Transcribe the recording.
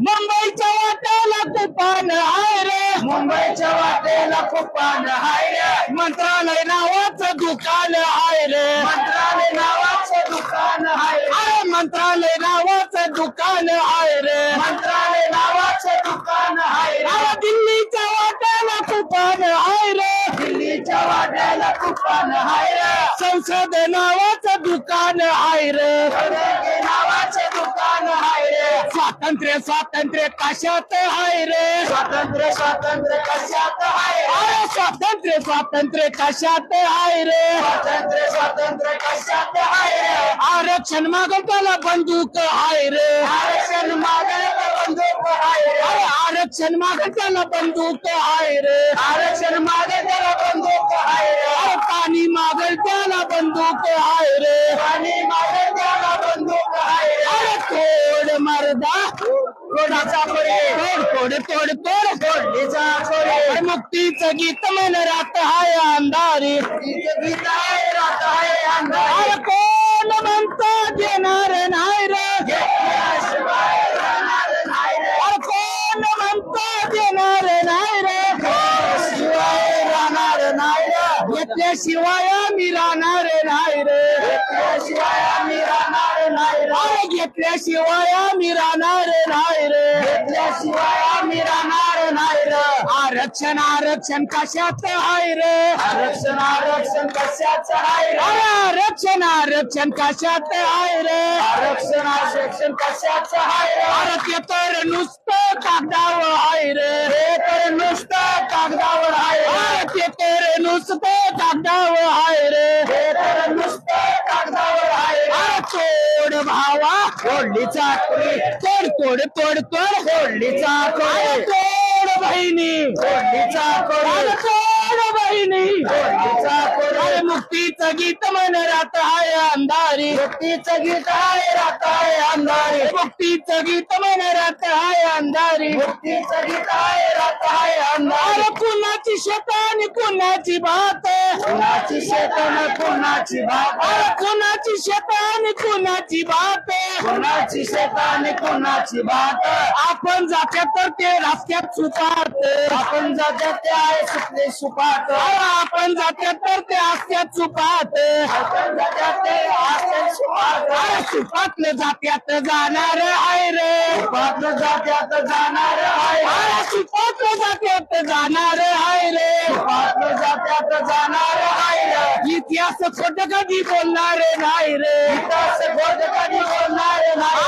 मुंबईच्या वाट्याला तुफान आहे रे. मुंबईच्या वाटेला कुपान हाय रे. मंत्रालय नावाचं दुकान आहे रे. मंत्रालय नावाचं दुकान हाय रे. अरे मंत्रालय नावाचं दुकान आहे रे. मंत्रालय नावाचं दुकान हाय रे. अरे दिल्लीच्या वाट्याला तुफान आहे रे. दिल्लीच्या वाट्याला कुपान हाय रे. संसद नावाचं दुकान आहे रे. स्वातंत्र्य स्वातंत्र्य कशात आहे रे? स्वातंत्र्य स्वातंत्र्य कशात हाय अरे स्वातंत्र्य स्वातंत्र्य कशात आहे रे? स्वातंत्र्य स्वातंत्र्य कशात हाय रे? आरक्षण मागं त्याला बंदूक आहे रे. आरक्षण मागायला बंदूक हाय रे. अरे आरक्षण मागं त्याला बंदूक आहे रे. आरक्षण मागे तोड तोड तोड तोड फोडणीचा मुक्तीचं गीत मन रात हाय अंधारी. गीत आहे रात हाय अंधारी कोण म्हणता देणार नाही रे? नाही रे कोण म्हणता देणार नाही रे? शिवाय राहणार नाही रे घेतल्याशिवाय आम्ही राहणार नाही रे. घेतल्याशिवाय मी राहणार नाही रे. घेतल्याशिवाय मी राहणार नाही रे आरक्षण आरक्षण कशात आहे रे? आरक्षण आरक्षण कशाचं आहे रे? अरे आरक्षण आरक्षण कशात आहे रे? आरक्षण आरक्षण कशाचं आहे रे? अरे ते तर नुसतं कागदावर आहे रे. हे तर नुसतं कागदावर आहे रे. अरे ते तर नुसतं कागदावर आहे रे. हे तर नुसतं कागदावर तोड भावा। खोरे तोड तोड तोड तोड। अरे तोड बहिणी खोरे तोड बहिणी फोडणीचा अरे मुक्तीचं गीत मन रात आहे अंधारी। मुक्तीचं गीत आहे रात आहे अंधारी। मुक्तीचं गीत मन रात आहे अंधारी। मुक्तीचं गीत आहे रात आहे अंधारी। अरे कुणाची शेत आणि कुणाची भात कुणाची शेतन कुणाची भात कुणाची शेत आणि कुणाची भात कुणाची शेत आणि कुणाची भात आपण जाते तर ते रस्त्यात चुकात आपण जात्यात ते आहे सुटले सुपात आपण जाते तर ते असत्यात चुकात आपण जात्यात ते आहे सुपात सुपातलं जात्यात जाणार आहे रे सुपात जात्यात जाणार आहे सुपातलं जात्यात जाणार आहे रे सुपात जात्यात जाणार आहे इतिहास खोट कधी बोलणार नाही रे. इतिहास खोट कधी बोलणार नाही.